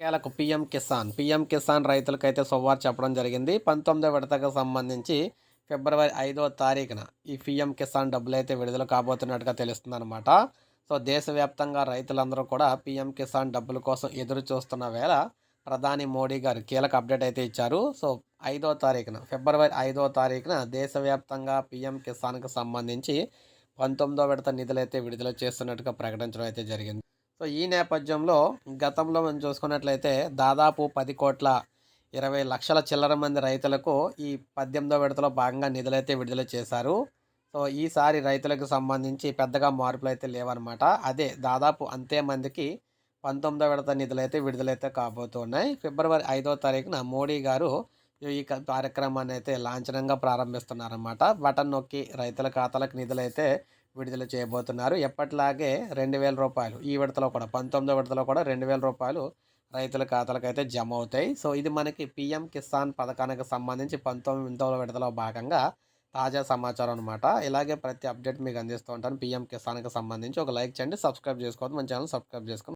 కేలకు PM Kisan. PM Kisan రైతులకైతే సోమవారం చెప్పడం జరిగింది. పంతొమ్మిదో విడతకు సంబంధించి ఫిబ్రవరి ఐదో తారీఖున ఈ పిఎం కిసాన్ డబ్బులు అయితే విడుదల కాబోతున్నట్టుగా తెలుస్తుందన్నమాట. సో దేశవ్యాప్తంగా రైతులందరూ కూడా పిఎం కిసాన్ డబ్బుల కోసం ఎదురు చూస్తున్న వేళ ప్రధాని మోడీ గారు కీలక అప్డేట్ అయితే ఇచ్చారు. సో ఐదో తారీఖున ఫిబ్రవరి ఐదో తారీఖున దేశవ్యాప్తంగా పిఎం కిసాన్కి సంబంధించి పంతొమ్మిదో విడత నిధులు అయితే విడుదల చేస్తున్నట్టుగా ప్రకటించడం అయితే జరిగింది. సో ఈ నేపథ్యంలో గతంలో మనం చూసుకున్నట్లయితే దాదాపు పది కోట్ల ఇరవై లక్షల చిల్లర మంది రైతులకు ఈ పద్దెనిమిదో విడతలో భాగంగా నిధులైతే విడుదల చేశారు. సో ఈసారి రైతులకు సంబంధించి పెద్దగా మార్పులు అయితే లేవన్నమాట. అదే దాదాపు అంతే మందికి పంతొమ్మిదో విడత నిధులైతే విడుదలైతే కాబోతున్నాయి. ఫిబ్రవరి ఐదో తారీఖున మోడీ గారు ఈ కార్యక్రమాన్ని అయితే లాంఛనంగా ప్రారంభిస్తున్నారన్నమాట. బటన్ నొక్కి రైతుల ఖాతాలకు నిధులైతే విడుదల చేయబోతున్నారు. ఎప్పటిలాగే రెండు వేల రూపాయలు ఈ విడతలో కూడా పంతొమ్మిదో విడతలో కూడా రెండు వేల రూపాయలు రైతుల ఖాతాలకు అయితే జమ అవుతాయి. సో ఇది మనకి పిఎం కిసాన్ పథకానికి సంబంధించి పంతొమ్మిదో విడతలో భాగంగా తాజా సమాచారం అనమాట ఇలాగే ప్రతి అప్డేట్ మీకు అందిస్తూ ఉంటాను. పిఎం కిసాన్కి సంబంధించి ఒక లైక్ చేయండి సబ్స్క్రైబ్ చేసుకోవద్దు. మన ఛానల్ సబ్స్క్రైబ్ చేసుకోండి